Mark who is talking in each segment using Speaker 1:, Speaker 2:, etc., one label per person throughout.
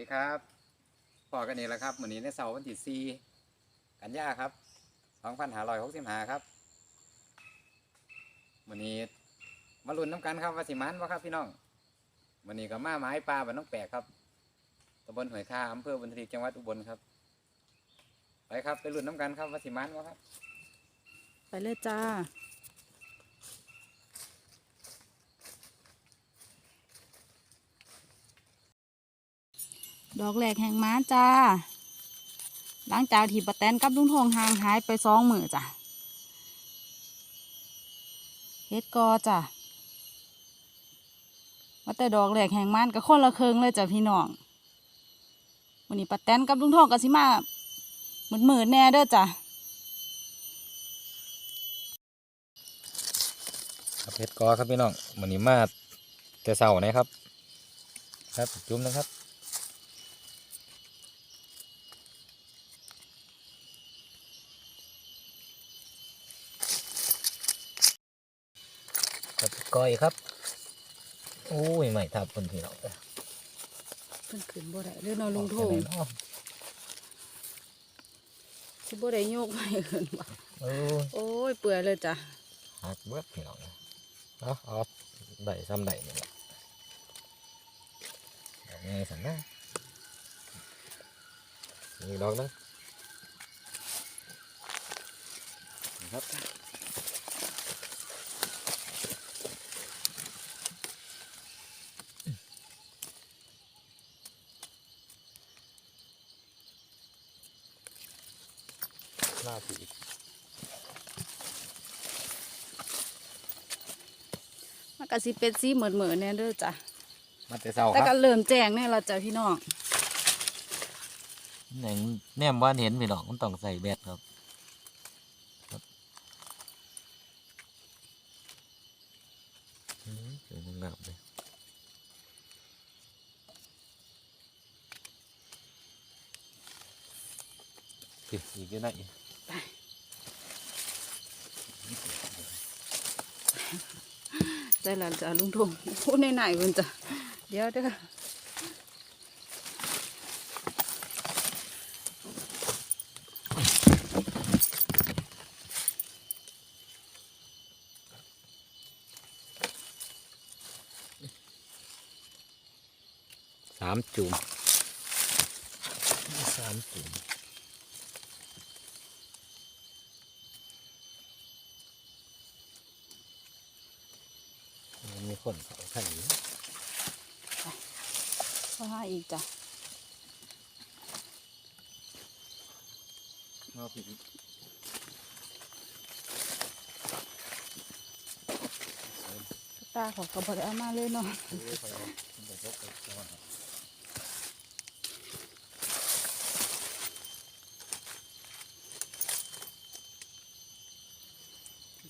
Speaker 1: ดีครับพอกันนี่แหละครับวันนี้ในเสาร์วันที่4กันยาครับ2565ครับวันนี้มาลุ้นน้ำกันครับว่าสิมันวะครับพี่น้องวันนี้ก็มาไม้ปลาบ้านน้องแปกครับตำบลหอยคาอำเภอบุญทลีจังหวัดอุบลครับ ไปครับไปลุ้นน้ำกันครับว่าสิมันวะครับ
Speaker 2: ไปเลยจ้า ดอกแหลกแห่งม้าจ้า หลังจากที่ปะแตนกับลุงทองห่างหายไปสองมือจ้ะเฮ็ดกอจ้ะว่าแต่ดอกแหลกแห่งม้านกับคนละเคิงเลยจ้ะพี่น้องวันนี้ปะแตนกับลุงทองก็สิมาหมืดมืดๆแน่เด้อจ้ะ
Speaker 1: ครับเพชรกอครับพี่น้องวันนี้มาแต่เสาร์นะครับ ครับจุ่มนะครับ ก้อยครับโอ้ยไม่ทับคนพี่น้อง
Speaker 2: เพิ่นขึ้นบ่ได้เรื่องนอนลุงทง
Speaker 1: เนาะ
Speaker 2: สิบ่ได้โยกไปขึ้นบ่
Speaker 1: โอ้ย
Speaker 2: โอ้ยเปื่อยเลยจ้ะ
Speaker 1: หักเบิดพี่น้องเนาะเอาได้ซ้ำได้นี่แหละยังไงสันนะอีกดอกหนึงครับ หน้าผี
Speaker 2: มันก็สิเป็นสีเหมือนเหมือนๆแน่เด้อจ้ะ
Speaker 1: มาแต่เช้าค
Speaker 2: แต่
Speaker 1: รับ
Speaker 2: ก็เริ่มแจ้งแน่และจ้ะพี่น้อง
Speaker 1: แหน่งแนมบ้านเห็นพี่น้องมันต้องใส่แบตครับครับอืมสวยงามเลยอีกอีกเยอะหน่อย
Speaker 2: ใจหลานจ้ะลุงทงพูดในไหนๆเพิ่นจ้ะเดี๋ยวเด้อ
Speaker 1: สามจุ่มสามจุ่มมีคนเขาท่านอยู่
Speaker 2: ก็หาอีกจ้ะ
Speaker 1: มาผิด
Speaker 2: ตาเขาก็บ่ได้เอามาเลยเนาะ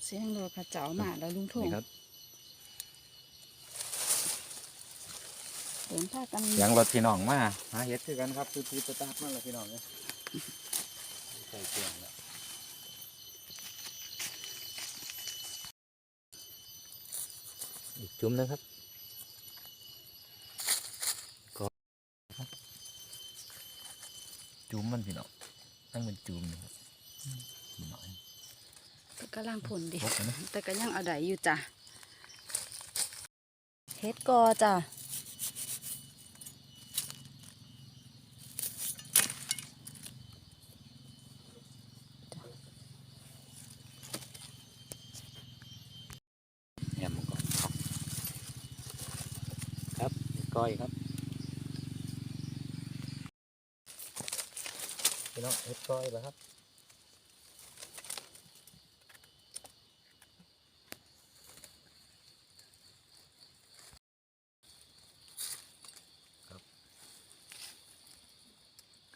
Speaker 2: เสียงรถเขาเจ้ามาแล้วลุงทง
Speaker 1: นี่ครับ
Speaker 2: เดิน พากัน
Speaker 1: เสียงรถพี่น้องมาหาเห็ดคือกันครับคือคือสตาร์ทมาแล้วพี่น้องเนี่ยใส่เสียงแล้วอีกจุ่มนะครับก็ครับจุ่มมันพี่น้องตั้งเป็นจุ่มนะครับพี่น้อง
Speaker 2: แต่กำลังผลดิ
Speaker 1: พบกันนะ
Speaker 2: แต่ก็ยังเอาได้อยู่จ้ะเฮ็ดกอจ้ะ
Speaker 1: แหมมันก่อนครับก้อยครับ พี่น้องเห็ดก้อยแล้วครับ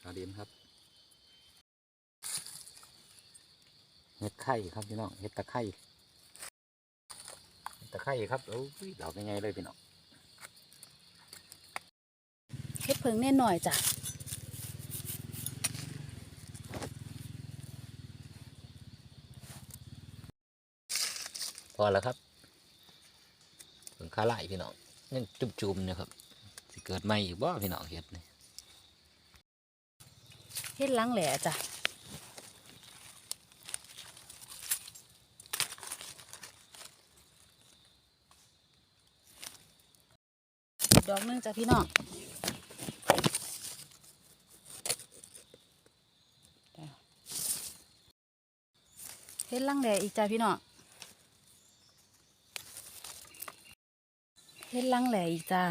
Speaker 1: ขาเดียนครับเห็ดไข่ครับพี่น้องเห็ดตะไคร่เห็ดตะไคร่ครับโอ้ยดอกยังไงเลยพี่น้อง
Speaker 2: เฮ็ดเพิงแน่หน่อยจ้ะ
Speaker 1: พอแล้วครับถึงขาไหลพี่น้องยังจุ่มๆเนะครับสิเกิดใหม่อีกบ่พี่น้องเห็ดนี่
Speaker 2: เฮ็ดหลังแหล่จ้ะดอกนึงจ้ะพี่น้องเฮ็ดหลังแหล่อีกจ้ะพี่น้อง เฮ็ดหลังแหล่อีกจ้า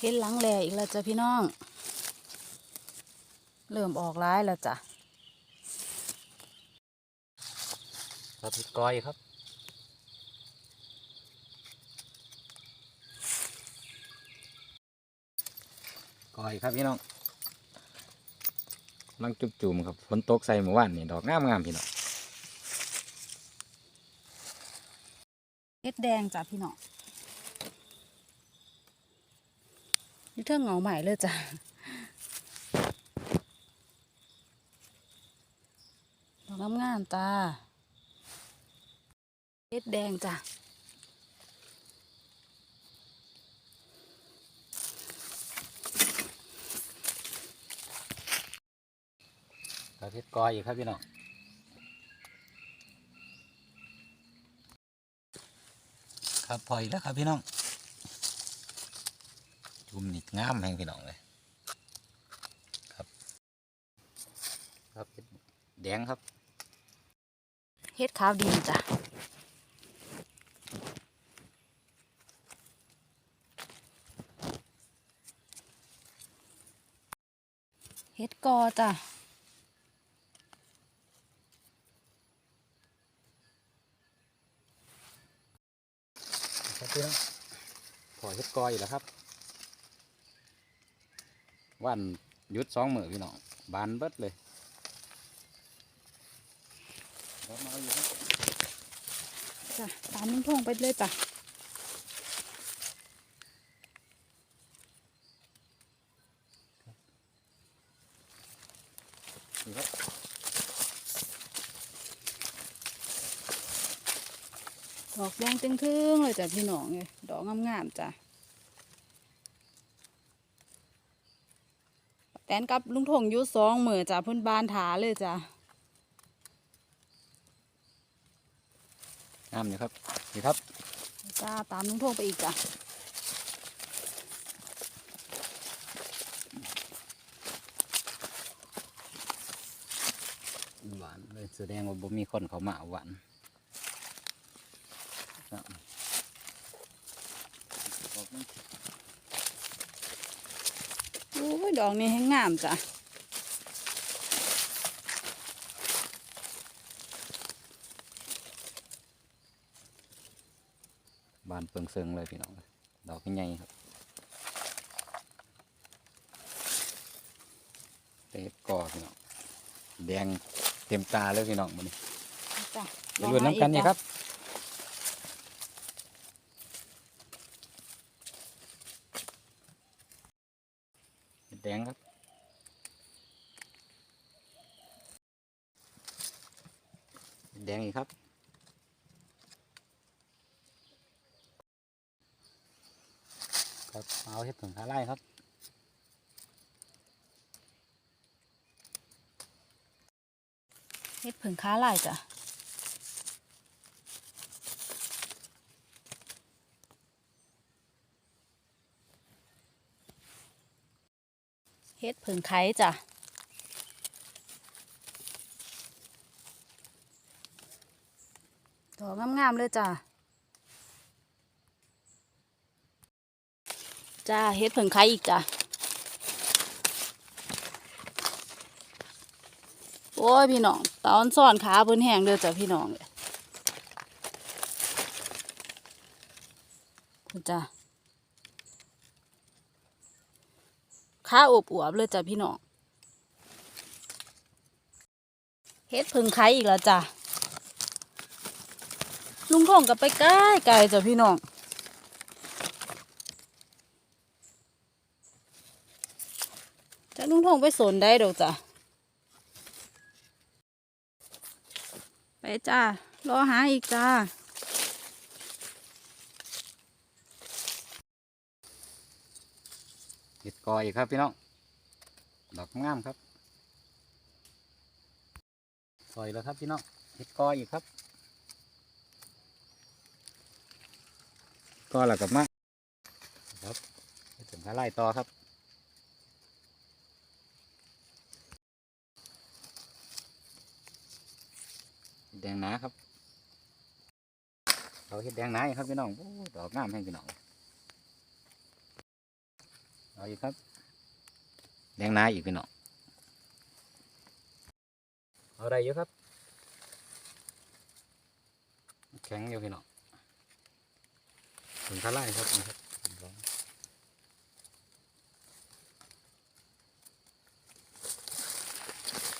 Speaker 2: เห็นหลังแหล่อีกแล้วจ้ะพี่น้อง เริ่มออกร้ายแล้วจ้ะ
Speaker 1: ครับก้อยครับก้อยครับพี่น้องกำ ลังจุบจุ่มครับฝนตกใส่เมื่อวานนี่ดอกงามงามพี่น้อง
Speaker 2: เห็ดแดงจ้ะพี่น้องนี่เท่งเงาใหม่เลยจ้ะดอกงามๆจ้าเห็ดแดงจ้ะ
Speaker 1: ครับเฮ็ดก้อยอีกครับพี่น้องครับพออีกแล้วครับพี่น้องจุ่มนี่งามแห่งพี่น้องเลยครับ ครับเดแดงครับ
Speaker 2: เห็ดขาวดินจ้ะเห็ดกอจ้ะ
Speaker 1: ครับ พี่น้องพอเฮ็ดก้อยแล้วครับวันหยุดสองมือพี่น้องบานเบิดเลย
Speaker 2: จ้ะตามลุงทงไปเลยจ้ะ
Speaker 1: นี่ครับ
Speaker 2: ดอก แดงตึงทึงเลยจ้ะพี่น้องเลยดอกงามๆจ้ะแตนกับลุงทงอยู่สองมือจ้ะเพุ่นบานถาเลยจ้ะ
Speaker 1: งามอยู่ครับนี่ครับ
Speaker 2: จ้าตามลุงทงไปอีกจ้ะ
Speaker 1: หวานเลยแสดงว่าบ่มีคนเขามาเอาหวาน ครับ
Speaker 2: โอ้ยดอกนี้ให้งามจ้ะ
Speaker 1: บานเปิงเซิงเลยพี่น้อง ดอกใหญ่ครับเต็กอพี่น้อง แดงเต็มตาเลยพี่น้องมันนี้
Speaker 2: จ้ะ
Speaker 1: ไปลุ้นน้ำกันนี่ครับ เห็ด แดงครับ แดงอีกครับ ครับเอาเห็ดผงขาไล่ครับ
Speaker 2: เฮ็ดผึ่งค้าลายจ้ะ เฮ็ดผึ่งไข่จ้ะดอกงามๆเลยจ้ะจ้าเฮ็ดผึ่งไข่อีกจ้ะโอ้ยพี่น้องตอนซ่อนขาเพิ่นแห้งเด้อจ้ะพี่น้องเลยจ้ะ ข้าอบอวบเลยจ้ะพี่น้องเฮ็ดพึ่งไข่อีกแล้วจ้ะลุงทองกับไปใกล้ไกลจ้ะพี่น้องจะลุงทองไปสนได้ดอกจ้ะไปจ้ารอหาอีกจ้า
Speaker 1: เห็ด กออีกครับพี่น้อง ดอกงามครับซอยแล้วครับพี่น้องเห็ดกออีกครับก็แล้วกับมากครับถึงขาไล่ต่อครับแดงหนาครับ เราเห็ดแดงหนาครับพี่น้องโอ้ดอกงามแห้งพี่น้อง เอาอีกครับแดงหนาอีกพี่น้องเอาได้เยอะครับ แข็งอยู่พี่น้องถึงขาไล่ครับนี่ครับ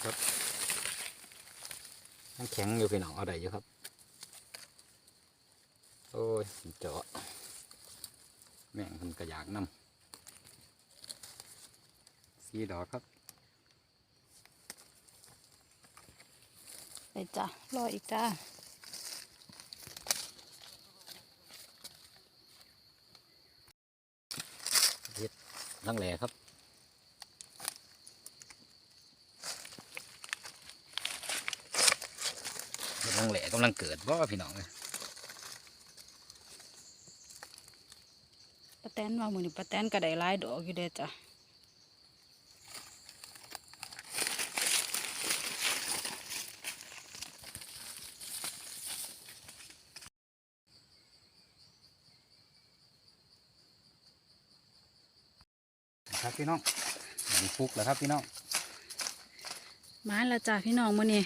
Speaker 1: ครับยังแข็งอยู่พี่น้องเอาได้เยอะครับ โอ้ยเจาะแม่งมันกระยากน้ำ สีดอกครับ
Speaker 2: ไปจ้ะรออีกจ้า
Speaker 1: ลังแหล่ครับเฮ็ดลังแหล่กำลังเกิดว่าพี่น้องเลย
Speaker 2: ป้าแตนว่ามือนี้ป้าแตนก็ได้หลายดอกอยู่เด้อจ้ะ
Speaker 1: ครับพี่น้องมีฟุกแล้วครับพี่น้อง
Speaker 2: มาแล้วจ้ะพี่น้องมื้อนี้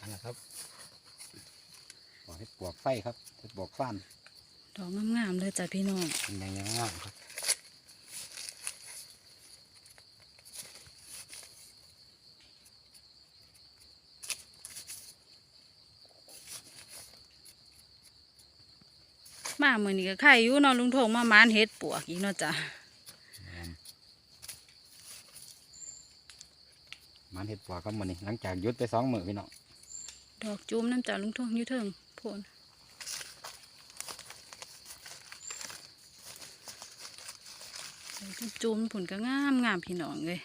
Speaker 1: อันนะครับขอให้ปวกไฟครับให้ปวกฟ้าน
Speaker 2: ดอกงามๆเลยจ้ะพี่น้อง
Speaker 1: เป็นยังยังงามครับ
Speaker 2: มามื้อนี้ก็ไข่อยู่เนาะลุงทงมามานเฮ็ดปวกอีกเนาะจ้ะ
Speaker 1: แม่น มันเห็ดปวกครับมันนี่หลังจากหยุดไปสองมื้อพี่น้อง
Speaker 2: ดอกจุ่มน้ำจ้ะลุงทงอยู่เทิงโพนดอกจุ่มๆผลก็งามงามพี่น้องเลย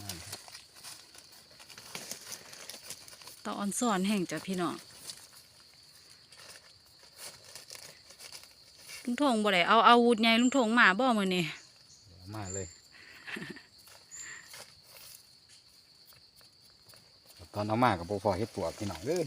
Speaker 1: งามครับ
Speaker 2: ตาออนสอนแห่งจ้ะพี่น้องลุงทงบ่ได้เอาอาวุธใหญ่ลุงทงมาบ่มื้อนี้
Speaker 1: เดี๋ยวมาเลย อนเอามากับโบพอเห็ดปวกพี่น้องเอ้ย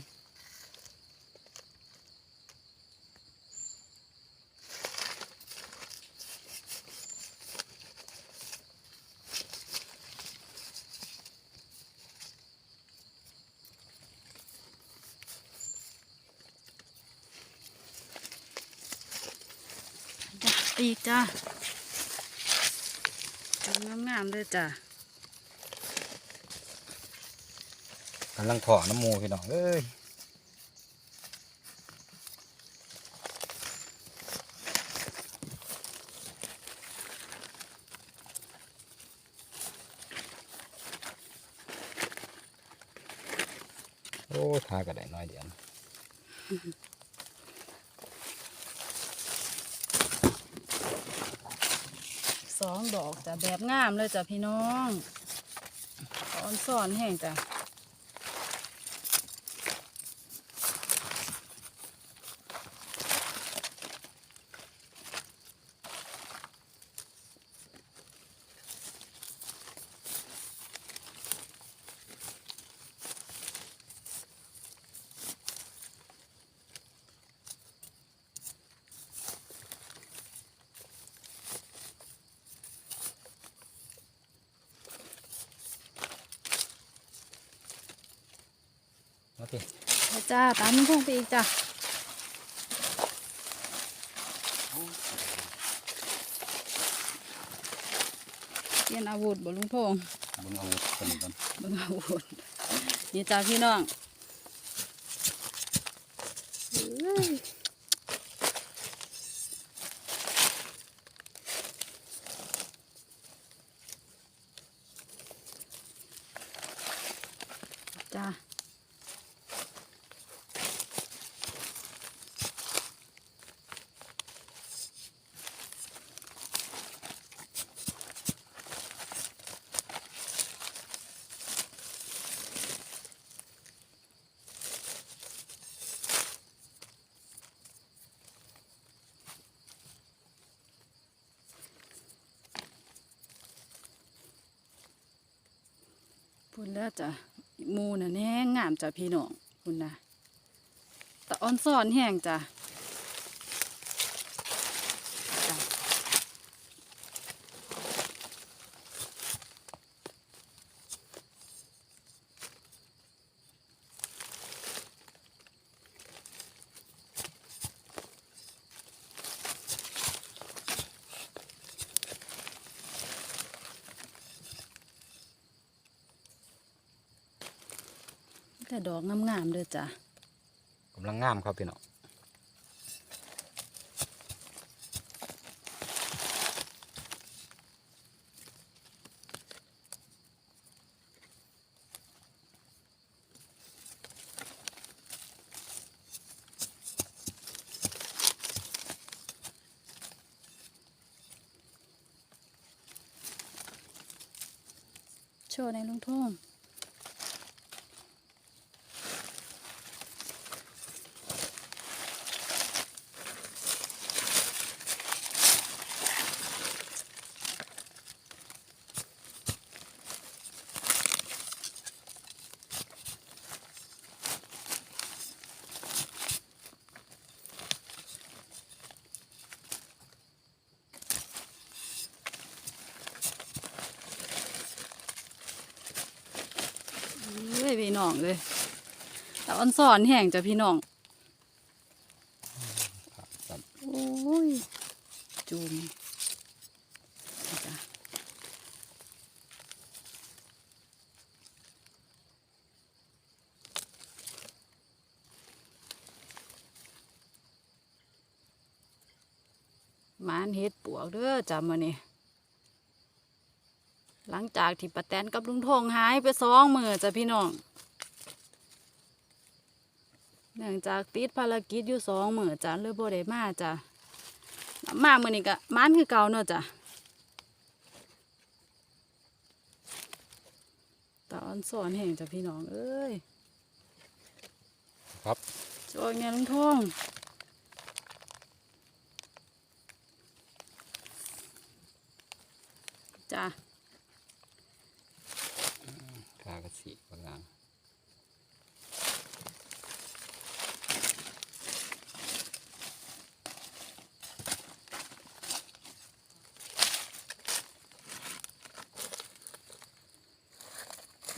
Speaker 2: อีกจ้ะจุ่มงามๆเลยจ้ะำ
Speaker 1: ลังขอน้ำมูพี่น้องเอ้ยโอ้ทากระไดน้อยเดียวน
Speaker 2: สองดอกจ้ะแบบงามเลยจ้ะพี่น้องตาออนสอนแห่งจ้ะ
Speaker 1: โอเค
Speaker 2: ไปจ้าตามลุงทงไปอีกจ้ะเปลี่ยนอาวุธบ่ลุงทง
Speaker 1: เบึงเอาตัวนี้ก่อน
Speaker 2: เบิ่งอาวุธนี่จ้าพี่น้องเอ้ยจ้า คุณเล้อจ้ะมูน่ะแน่งามจ้ะพี่น้องคุณนะแต่ออนซ่อนแห้งจ้ะจ้ะ แต่ดอกงามๆเด้อจ้ะ
Speaker 1: กำลังงามครับพี่น้อง
Speaker 2: พี่น้องเลยแตะออนซ่อนแห้งจ้ะพี่น้องโอ้ยจุ่มมานเฮ็ดปวกเด้อจำมานี่หลังจากที่ป้าแตนกับลุงทงหายไปสองมือจ้ะพี่น้อง เนื่องจากติดภารกิจอยู่สองมือจ้ะเลยบ่ได้มาจ้ะมาเมื่อนี้ก็มานคือเก่าเนอะจ้ะตาออนสอนแห่งจ้ะพี่น้องเอ้ย
Speaker 1: ครับ
Speaker 2: โจยเงี้ยลุงทองจ้ะ
Speaker 1: กากระสีบางอย่าง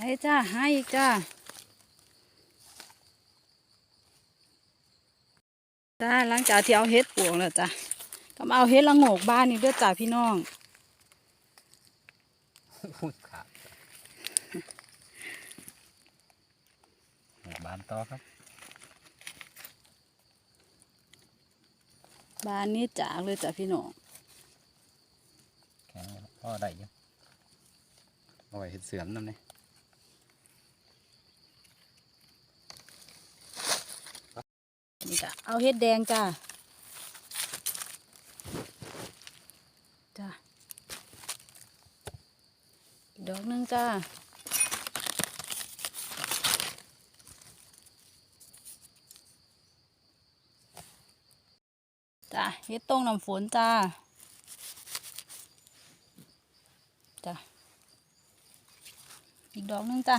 Speaker 2: ให้จ้าให้อีกจ้าจ้าหลังจากที่เอาเฮ็ดปวงแล้วจ้ะก็มาเอาเฮ็ดละโงกบ้านนี่เด้อจ้าพี่น้อง
Speaker 1: พูดขาดบานต่อครับ
Speaker 2: บ้านนี้จากเลยจ้ะพี่น้อง
Speaker 1: แข็งแล้วพ่อได้อยังเอาไว้เห็ดเสือมนั่นเลย
Speaker 2: นี่จ้ะ เอาเฮ็ดแดงจ้าจ้าอีกดอกนึงจ้าจ้าเฮ็ดต้งน้ำฝนจ้าจ้าอีกดอกนึงจ้า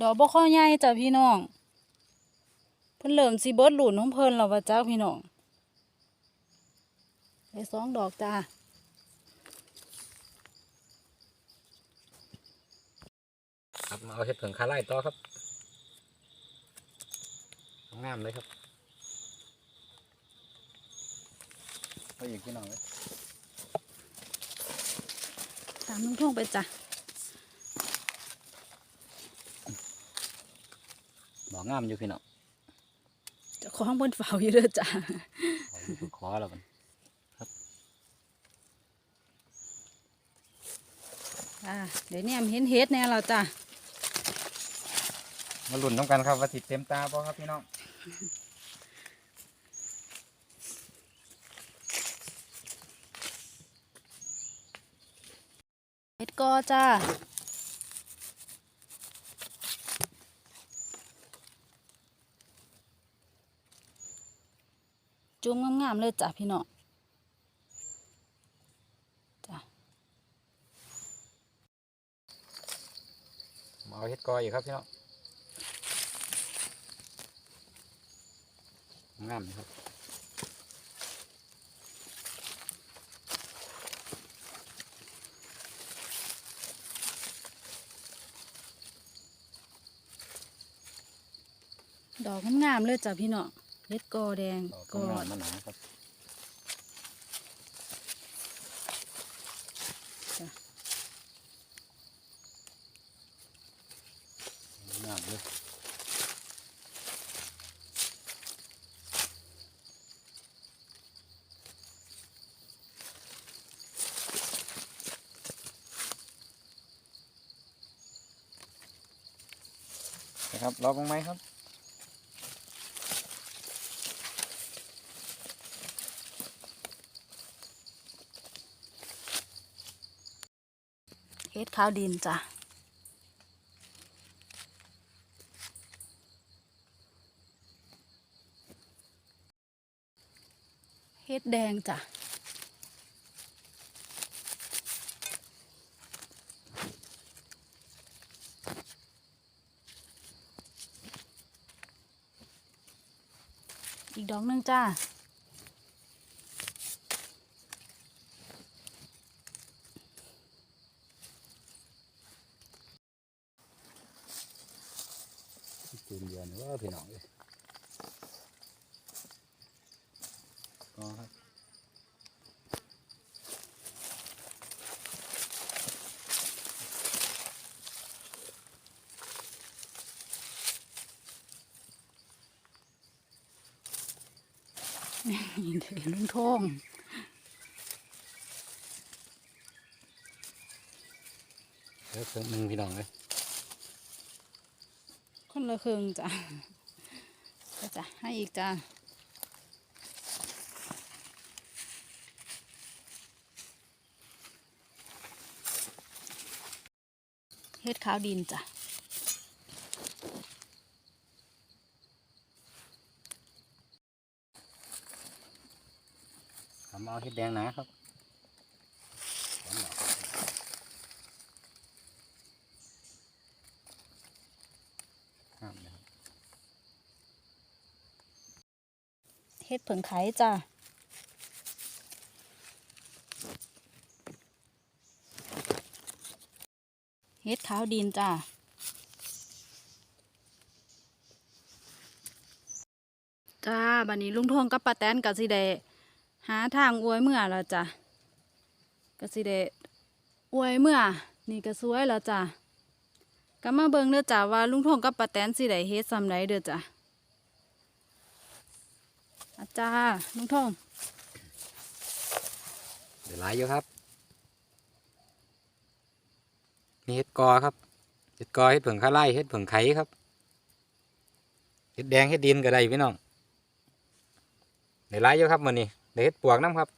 Speaker 2: ดอกบ่ค่อยใหญ่จ้ะพี่น้อง เพิ่นเริ่มสิเบิดหลุนของเพิ่นแล้วว่าจ้าพี่น้องได้สองดอกจ้า
Speaker 1: ครับมาเอาเห็ดเผิงคาไล่ต่อครับงามเลยครับเอาอีกพี่น้องเลย
Speaker 2: ตามลุงท่องไปจ้ะ
Speaker 1: บอก งามอยู่พี่น้อง
Speaker 2: เจะของบนเฝ้าอยู่เด้อจ้ะ
Speaker 1: เอาอยู่ขอแล้วมัน
Speaker 2: อ่าเดี๋ยวนี้เห็นเฮ็ดแน่แล้วจ้ะ
Speaker 1: มาลุ้นน้ำกันครับว่าติดเต็มตาป่ะครับพี่น้อง
Speaker 2: เฮ็ดกอจ้า จุ้มงามๆเลยจ้ะพี่น้องจ้ะ
Speaker 1: มาเฮ็ดกอยอยู่ครับพี่น้องงามครับ
Speaker 2: ดอกงามเลยจ้ะพี่น้อง เล็ดกอแดง
Speaker 1: ดอก
Speaker 2: ก
Speaker 1: ก
Speaker 2: อ
Speaker 1: งามมันหนาครับ
Speaker 2: จ้ะ
Speaker 1: งามเลยนะครับรอบ้างไหมครับ
Speaker 2: เฮ็ดข้าวดินจ้ะเฮ็ดแดงจ้ะ อีกดอกหนึงจ้า
Speaker 1: จูนเดียวนี่ว่าพี่น้องเลยก็ครับ
Speaker 2: นี่เด็ลุงทง
Speaker 1: เดี๋ยวเครื่องหนึ่งพี่น้องเลย
Speaker 2: ละครึ่งจ้ะก็จะให้อีกจ้ะเฮ็ดขาวดินจ้ะ
Speaker 1: ทำเอาเห็ดแดงหนะครับสองดอกงามนะครับ
Speaker 2: เฮ็ ดเผิงไข่จ้ะเฮ็ดขาวดินจ้ะจ้าบัดนี้ลุงทงกับป้าแตนก็สิได้หาทางอวยเมื่อแล้วจ้ะก็สิได้อวยเมื่อ นี่ก็สวยแล้วจ้ะก็มาเบิ่งเด้อจ้ะว่าลุงทงกับป้าแตนสิได้เฮ็ดซำใดเด้อจ้ะ อาจารย์ลุงทง
Speaker 1: เดี๋ยวหลายอยู่ครับนี่เห็ดกอครับเห็ดกอเห็ดเผิงข้าไล่เห็ดเผิงไข่ครับเห็ดแดงเห็ดดินก็ได้พี่น้องเดี๋ยวหลายอยู่ครับมื้อนี้เดี๋ยวเห็ดปวกน้ำครับ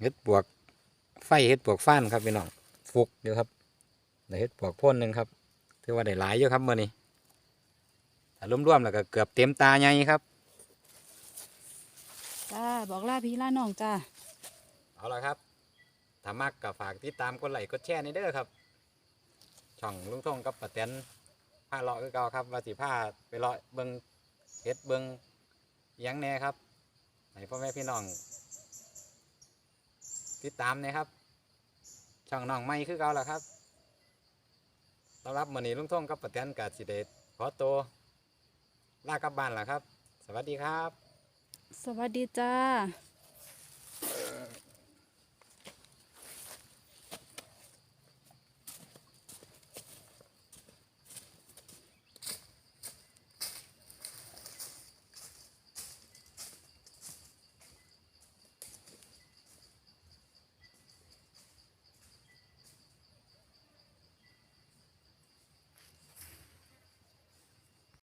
Speaker 1: เห็ดปวกไฟเห็ดปวกฟ้านครับพี่น้องฟุกเดี๋ยวครับเดี๋ยวเห็ดปวกพ่นหนึ่งครับถือว่าได้หลายอยู่ครับมื้อนี้ รวมๆแล้วก็เกือบเต็มตาใหญ่ครับ
Speaker 2: จ้าบอกลาพี่ลาน้องจ้า
Speaker 1: เอาละครับถ้ามักก็ฝากติดตามกดไลค์กดแชร์ในเด้อครับ ช่องลุงทงกับป้าแตนผ้าเลาะคือเก่าครับว่าสิผ้าไปเลาะเบิงเฮ็ดเบิงอิหยังแหน่ครับให้พ่อแม่พี่น้อง ติดตามนะครับ ช่องน้องไม่คือเก่าแล้วครับต้อนรับมื้อนี้ลุงทงกับป้าแตนกับสิเดขอตัว ลากลับบ้านเหรอครับ สวัสดีครับ
Speaker 2: สวัสดีจ้า